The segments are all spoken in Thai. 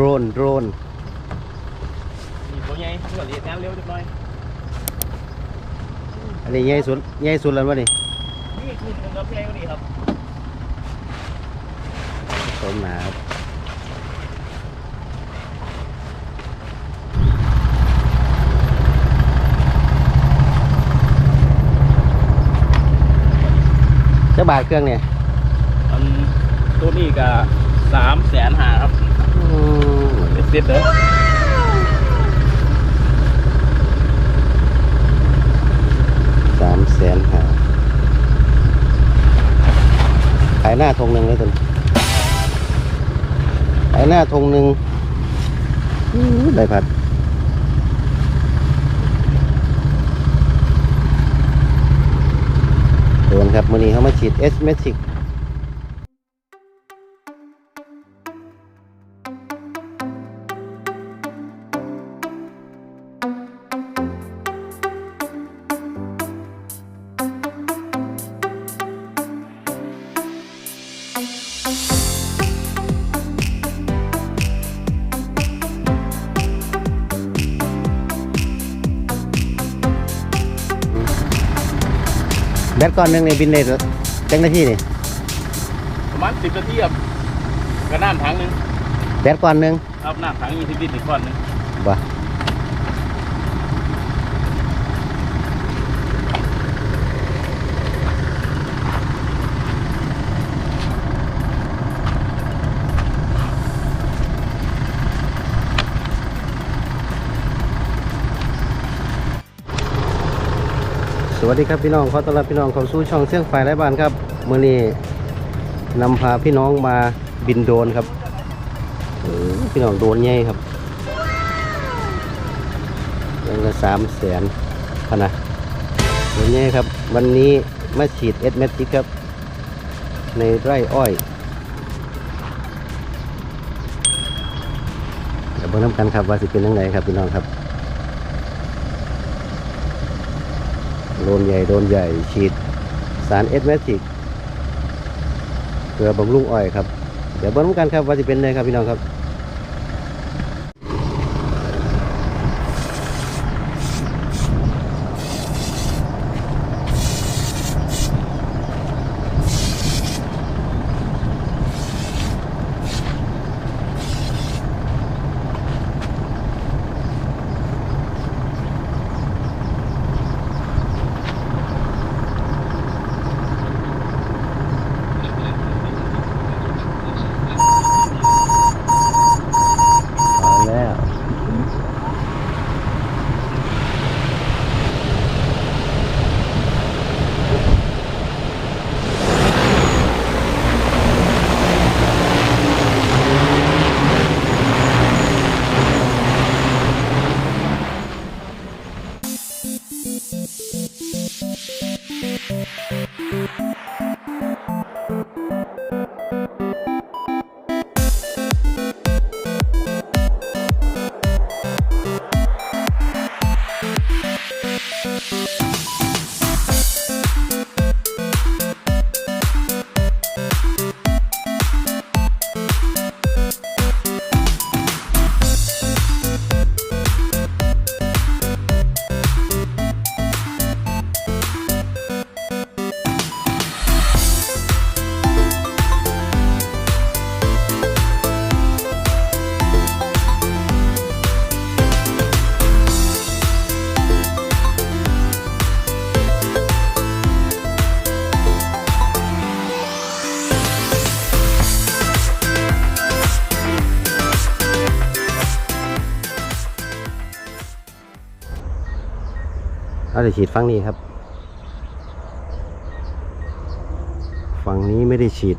รนโดรนมีตัวใหญ่เพื่อเรียนงานเร็วจังหน่อยอันนี้ใหญ่สุดใหญ่สุดแล้ววะนี่นี่คือหนึ่งกับใหญ่กว่านี้ครับสมหนาครับเจ้าบาทเครื่องเนี่ยอันตัวนี้ก็สามแสนหาครับ อืมเป็นเซ็ตเด้อสามแสนห้าขายหน้าธงหนึ่งเลยตุนขายหน้าธงหนึ่งอื้อได้ผัดโดนครับมื่อนี้เขามาฉีดเอสเมทิก แบตก้อนหนึ่งในบินได้จังนาทีนี่ประมาณสิบนาทีครับก็น้ำถังหนึงแบตก้อนหนึ่งครับน้ำถังยี่สิบลิตรอีกก้อนหนึงบ่ วัสดีครับพี่น้องขอต้อนรับพี่น้องเข้าสู่ช่องเสียงไฟไร้บ้านครับเมื่อนี้นำพาพี่น้องมาบินโดรนครับพี่น้องโดนใหญ่ครับเดือนละสามแสนพนะโดนใหญ่ครับ วันนี้มาฉีดเอสเมทิกครับ ในไร่อ้อยเดี๋ยวเบิ่งน้ำกันครับว่าสิเป็นยังไงครับพี่น้องครับ ดนใหญ่โดนใหญ่ฉีดสารเอสเมติกเพื่อบำรุงอ้อยครับ เดี๋ยวเบิ้ลกันครับว่าจะเป็นไงครับพี่น้องครับ เอาเดี๋ยวฉีดฝั่งนี้ครับ ฝั่งนี้ไม่ได้ฉีด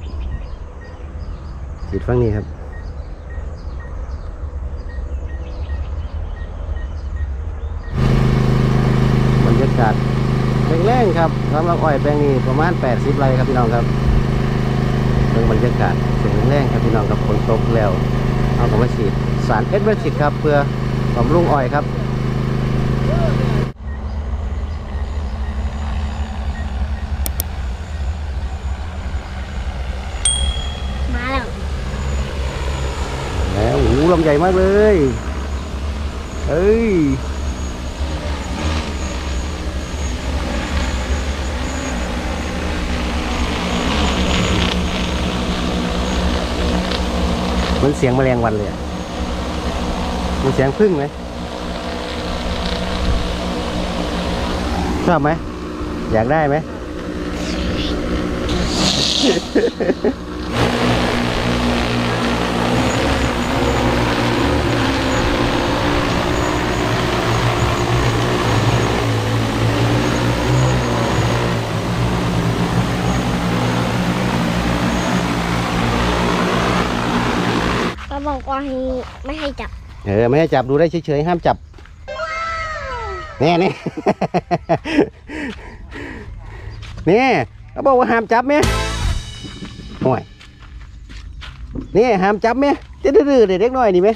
ฉีดฝั่งนี้ครับ บรรยากาศแรงๆครับสำหรับอ้อยแปลงนี้ประมาณ 80ไร่ครับพี่น้องครับเรื่องบรรยากาศเสียงแรงครับพี่น้องครับฝนตกแล้ว เอากลับมาฉีดสารเอสเวชิกครับ เพื่อบำรุงอ้อยครับ มาแล้วแล้วโอ้โหญ่มากเลยเอ้ยเหมันเสียงแมลงวันเลยอะมันเสียงพึ่งไหมชอบไหม อยากได้ไหม เขาบอกว่าให้ไม่ให้จับ เออไม่ให้จับดูได้เฉยๆห้ามจับแน่นี่นี่เขาบอกว่าห้ามจับไหมห่วยนี่ห้ามจับไหมจะดื้อๆเด็กๆน้อยนี่ไหม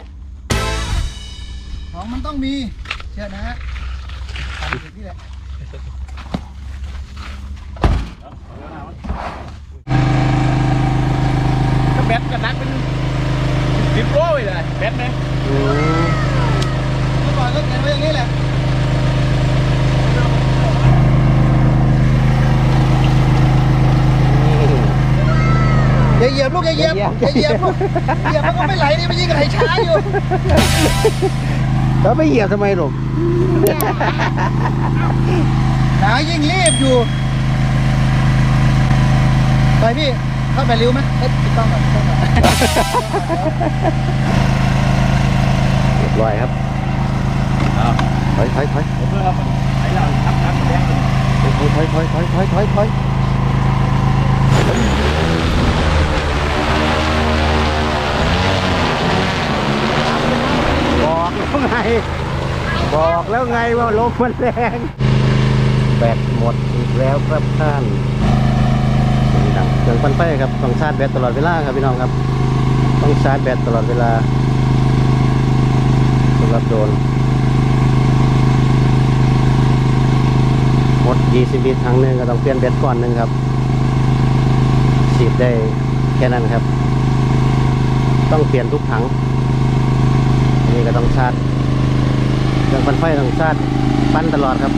ของมันต้องมีเชื่อนะฮะปั่นอยู่ที่แหละก็แบตก็นักเป็น สิบโลเลยแบตไหมอืมเมื่อก่อนก็เขียนไว้อย่างนี้แหละอย่าเหยียบลูกอย่าเหยียบอย่าเหยียบลูกเหยียบมันก็ไม่ไหลนี่มันยิ่งไหลช้าอยู่แล้วไม่เหยียบทำไมหรอกหนายิ่งรีบอยู่ไปพี่ เข้าไปเร็วไหมเอ้ยปิดกล้องก่อนปิดกล้องก่อนเรียบร้อยครับเอาถอยถอยถอยผมเพื่อครับไอ้เราทับทับแดงถอยถอยถอยถอยถอยถอยถอยบอกแล้วไง บอกแล้วไงว่าลมมันแรง แบตหมดอีกแล้วครับท่านเสียงดังเครื่ องปันไฟครับต้องชาร์จแบตตลอดเวลาครับพี่น้องครับ ต้องชาร์จแบตตลอดเวลาสำหรับโดรนหมด 20 ลิตรถังหนึ่งก็ต้องเปลี่ยนเบ็ดก้อนหนึ่งครับฉีดได้แค่นั้นครับ ต้องเปลี่ยนทุกถังอันนี้ก็ต้องชาร์จเครื่องปั่นไฟต้องชาร์จปั้นตลอดครับ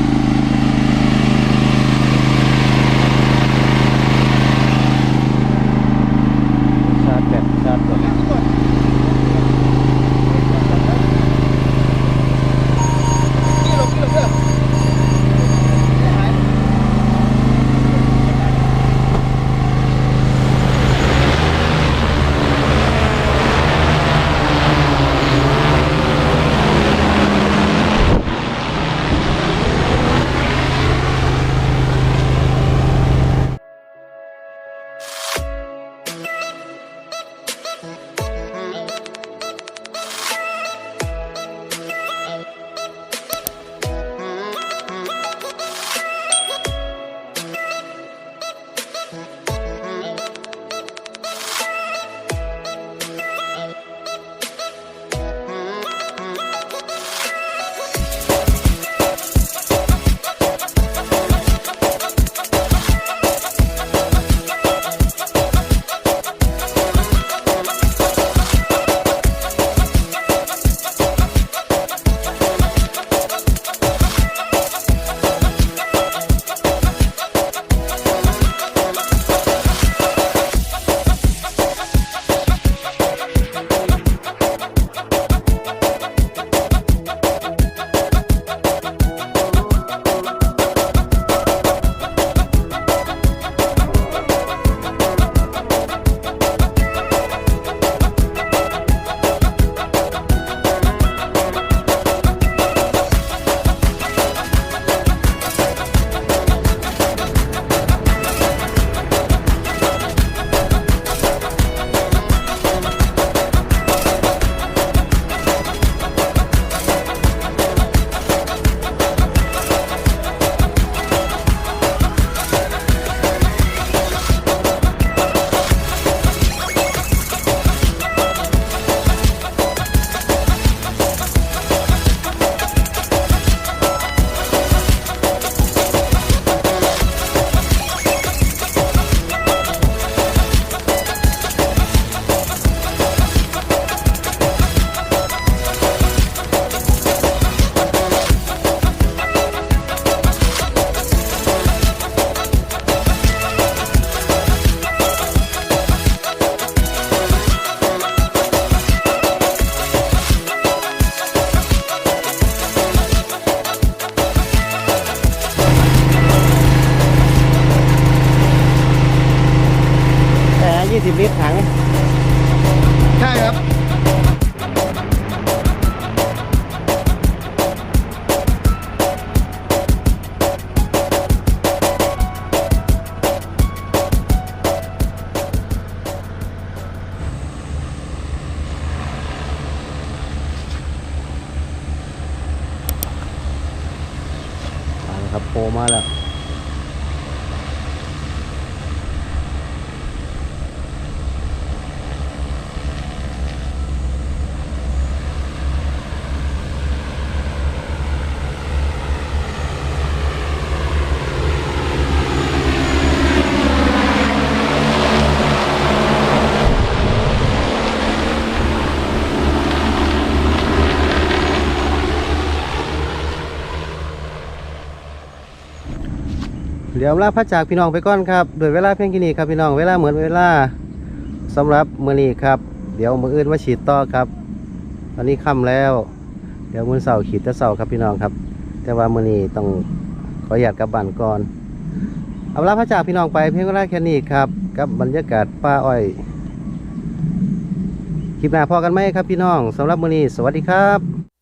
เดี๋ยวลาพระจากพี่น้องไปก่อนครับโดยเวลาเพียงแค่นี้ครับพี่น้องเวลาเหมือนเวลาสำหรับมื้อนี้ครับ เดี๋ยวมืออื่นมาฉีดต่อครับตอนนี้ค่ำแล้ว เดี๋ยวมื้อเสาร์ขีดต่เสาร์ครับพี่น้องครับ แต่ว่ามื้อนี้ต้องขออนุญาตกับบ้านก่อนเอาลาพระจากพี่น้องไปเพียงเวลาแค่นี้ครับกับบรรยากาศป่าอ้อยคลิปหน้าพอกันไหมครับพี่น้องสำหรับมื้อนี้สวัสดีครับ